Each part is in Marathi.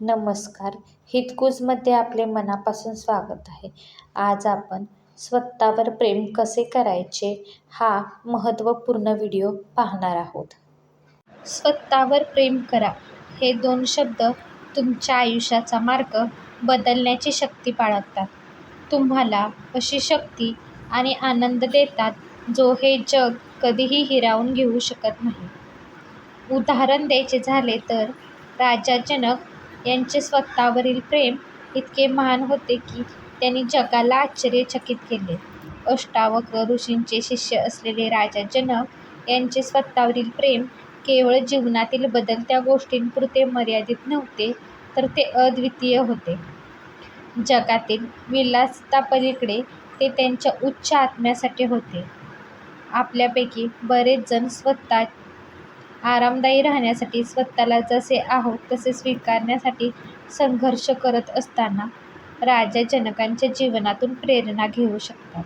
नमस्कार. हितकुजमध्ये आपले मनापासून स्वागत आहे. आज आपण स्वतःवर प्रेम कसे करायचे हा महत्त्वपूर्ण व्हिडिओ पाहणार आहोत. स्वतःवर प्रेम करा. हे दोन शब्द तुमच्या आयुष्याचा मार्ग बदलण्याची शक्ती बाळगतात. तुम्हाला अशी शक्ती आणि आनंद देतात जो हे जग कधीही हिरावून घेऊ शकत नाही. उदाहरण द्यायचे झाले तर राजा जनक यांचे स्वतःवरील प्रेम इतके महान होते की त्यांनी जगाला आश्चर्यचकित केले. अष्टावक्र ऋषींचे शिष्य असलेले राजा जनक यांचे स्वतःवरील प्रेम केवळ जीवनातील बदलत्या गोष्टींपुरते मर्यादित नव्हते तर ते अद्वितीय होते. जगातील विलासितापलीकडे ते त्यांच्या उच्च आत्म्यासाठी होते. आपल्यापैकी बरेच जण स्वतः आरामदायी राहण्यासाठी, स्वतःला जसे आहोत तसे स्वीकारण्यासाठी संघर्ष करत असताना राजा जनकांच्या जीवनातून प्रेरणा घेऊ शकतात.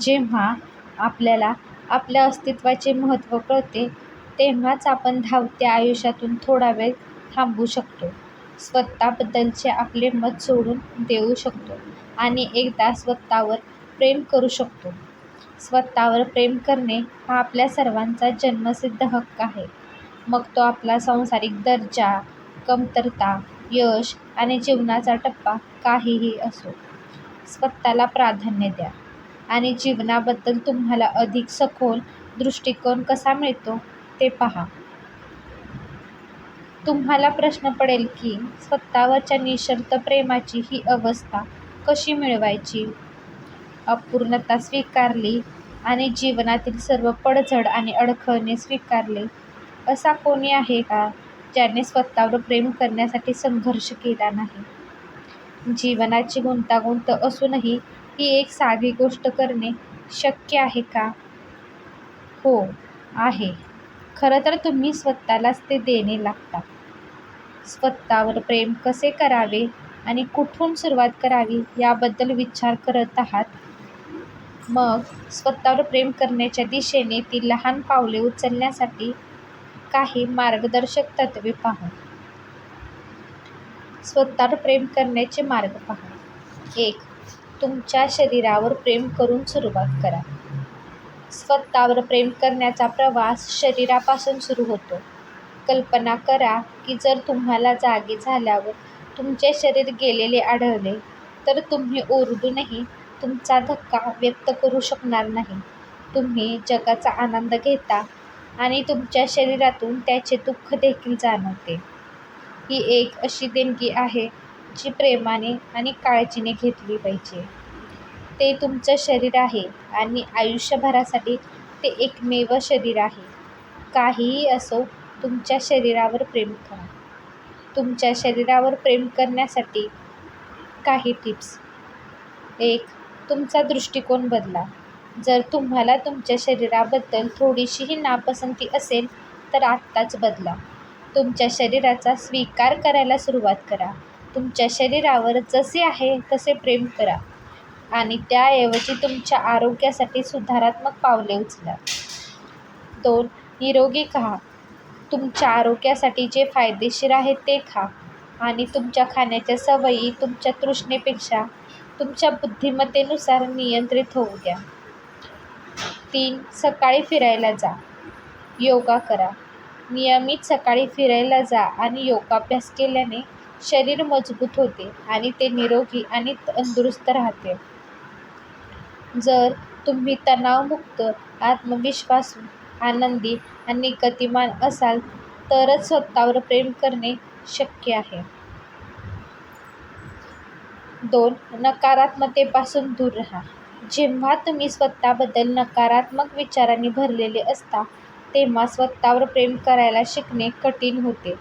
जेव्हा आपल्याला आपल्या अस्तित्वाचे महत्त्व कळते तेव्हाच आपण धावत्या आयुष्यातून थोडा वेळ थांबू शकतो, स्वतःबद्दलचे आपले मत सोडून देऊ शकतो आणि एकदा स्वतःवर प्रेम करू शकतो. स्वतःवर प्रेम करणे हा आपल्या सर्वांचा जन्मसिद्ध हक्क आहे, मग तो आपला सांसारिक दर्जा, कमतरता, यश आणि जीवनाचा टप्पा काहीही असो. स्वतःला प्राधान्य द्या आणि जीवनाबद्दल तुम्हाला अधिक सखोल दृष्टिकोन कसा मिळतो ते पहा. तुम्हाला प्रश्न पडेल की स्वतःवरच्या निशर्त प्रेमाची ही अवस्था कशी मिळवायची? अपूर्णता स्वीकारली आणि जीवनातील सर्व पडझड आणि अडखळणे स्वीकारले असा कोणी आहे का ज्याने स्वतःवर प्रेम करण्यासाठी संघर्ष केला नाही? जीवनाची गुंतागुंत असूनही ही एक साधी गोष्ट करणे शक्य आहे का? हो, आहे. खरं तर तुम्ही स्वतःलाच ते देणे लागता स्वतःवर प्रेम कसे करावे आणि कुठून सुरुवात करावी याबद्दल विचार करत आहात? मग स्वतःवर प्रेम करण्याच्या दिशेने ती लहान पावले उचलण्यासाठी काही मार्गदर्शक तत्त्वे पाहू. स्वतःवर प्रेम करण्याचे मार्ग पहा. एक. तुमच्या शरीरावर प्रेम करून सुरुवात करा. स्वतःवर प्रेम करण्याचा प्रवास शरीरापासून सुरू होतो. कल्पना करा की जर तुम्हाला जागे झाल्यावर तुमचे शरीर गेलेले आढळले तर तुम्ही ओरडूनही तुमचा धक्का व्यक्त करू शकणार नाही. तुम्ही जगाचा आनंद घेता आणि तुमच्या शरीरातून त्याचे दुःख देखील जाणवते. ही एक अशी देणगी आहे जी प्रेमाने आणि काळजीने घेतली पाहिजे. ते तुमचं शरीर आहे आणि आयुष्यभरासाठी ते एकमेव शरीर आहे. काहीही असो तुमच्या शरीरावर प्रेम करा. तुमच्या शरीरावर प्रेम करण्यासाठी काही टिप्स. एक. तुमचा दृष्टिकोन बदला. जर तुम्हाला तुमच्या शरीराबद्दल थोडीशीही नापसंती असेल तर आत्ताच बदला. तुमच्या शरीराचा स्वीकार करायला सुरुवात करा. तुमच्या शरीरावर जसे आहे तसे प्रेम करा आणि त्याऐवजी तुमच्या आरोग्यासाठी सुधारात्मक पावले उचला. दोन. निरोगी खा. तुमच्या आरोग्यासाठी जे फायदेशीर आहे ते खा आणि तुमच्या खाण्याच्या सवयी तुमच्या तृष्णेपेक्षा तुमच्या बुद्धिमत्तेनुसार नियंत्रित होऊ द्या. तीन. सकाळी फिरायला जा. योगा करा. नियमित सकाळी फिरायला जा आणि योगाभ्यास केल्याने शरीर मजबूत होते आणि ते निरोगी आणि तंदुरुस्त राहते. जर तुम्ही तणावमुक्त, आत्मविश्वास आनंदी आणि गतिमान असाल तरच स्वतःवर प्रेम करणे शक्य आहे. दोन. नकारात्मकतेपासून दूर राहा. जेव्हा तुम्ही स्वतःबद्दल नकारात्मक विचारांनी भरलेले असता तेव्हा स्वतःवर प्रेम करायला शिकणे कठीण होते.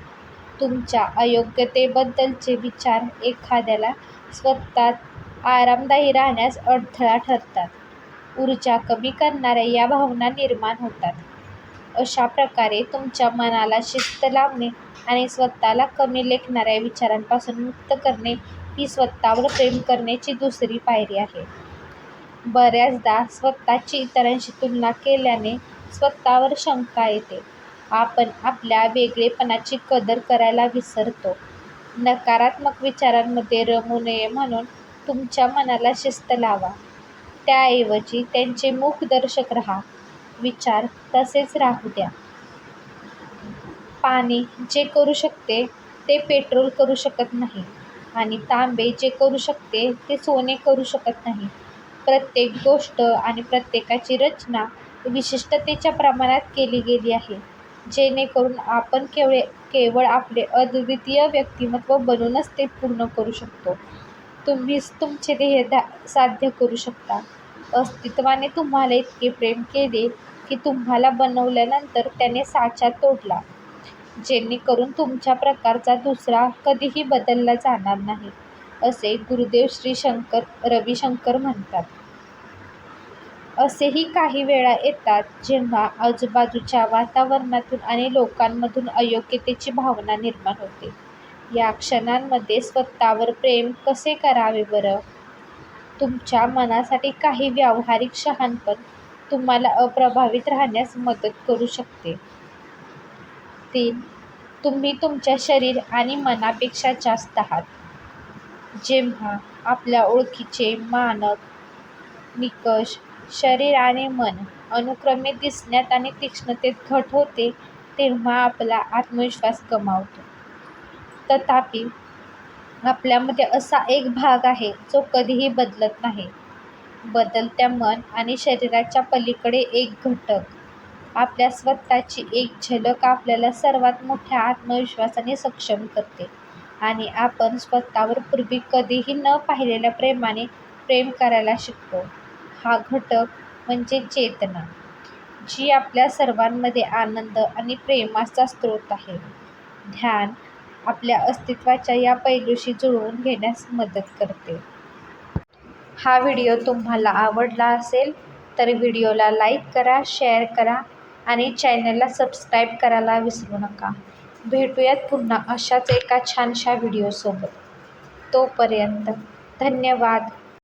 तुमच्या अयोग्यतेबद्दलचे विचार एखाद्याला स्वतःत आरामदायी राहण्यास अडथळा ठरतात. ऊर्जा कमी करणाऱ्या या भावना निर्माण होतात. अशा प्रकारे तुमच्या मनाला शिस्त लावणे आणि स्वतःला कमी लेखणाऱ्या विचारांपासून मुक्त करणे ही स्वतःवर प्रेम करण्याची दुसरी पायरी आहे. बऱ्याचदा स्वतःची इतरांशी तुलना केल्याने स्वतःवर शंका येते. आपण आपल्या वेगळेपणाची कदर करायला विसरतो. नकारात्मक विचारांमध्ये रमू नये म्हणून तुमच्या मनाला शिस्त लावा. त्याऐवजी त्यांचे मूकदर्शक राहा. विचार तसेच राहू द्या. पाणी जे करू शकते ते पेट्रोल करू शकत नाही आणि तांबे जे करू शकते ते सोने करू शकत नाही. प्रत्येक गोष्ट आणि प्रत्येकाची रचना विशिष्टतेच्या प्रमाणात केली गेली आहे जेणेकरून आपण केवळ आपले अद्वितीय व्यक्तिमत्व बनूनच ते पूर्ण करू शकतो. तुम्हीच तुमचे ध्येय साध्य करू शकता. अस्तित्वाने तुम्हाला इतके प्रेम केले की तुम्हाला बनवल्यानंतर त्याने साचा तोडला जेणेकरून तुमच्या प्रकारचा दुसरा कधीही बदलला जाणार नाही असे गुरुदेव श्री रविशंकर म्हणतात. असेही काही वेळा येतात जेव्हा आजूबाजूच्या वातावरणातून आणि लोकांमधून अयोग्यतेची भावना निर्माण होते. या क्षणांमध्ये स्वतःवर प्रेम कसे करावे बरं? तुमच्या मनासाठी काही व्यावहारिक शहाणपण तुम्हाला अप्रभावित राहण्यास मदत करू शकते. तीन तुम्ही तुमच्या शरीर आणि मनापेक्षा जास्त आहात. जेव्हा आपल्या ओळखीचे मानक निकष शरीर आणि मन अनुक्रमे दिसण्यात आणि तीक्ष्णतेत घट होते तेव्हा आपला आत्मविश्वास गमावतो. तथापि, आपल्यामध्ये असा एक भाग आहे जो कधीही बदलत नाही. बदलत्या मन आणि शरीराच्या पलीकडे एक घटक. आपल्या स्वतःची एक झलक आपल्याला सर्वात मोठ्या आत्मविश्वासाने सक्षम करते आणि आपण स्वतःवर पूर्वी कधीही न पाहिलेल्या प्रेमाने प्रेम करायला शिकतो. हा घटक म्हणजे चेतना, जी आपल्या सर्वांमध्ये आनंद आणि प्रेमाचा स्रोत आहे. ध्यान आपल्या अस्तित्वाच्या या पैलूशी जुळवून घेण्यास मदत करते. हा व्हिडिओ तुम्हाला आवडला असेल तर व्हिडिओला लाईक करा, शेअर करा आणि चॅनलला सबस्क्राईब करायला विसरू नका. भेटूयात पुन्हा अशाच एका छानशा व्हिडिओसोबत. तोपर्यंत धन्यवाद.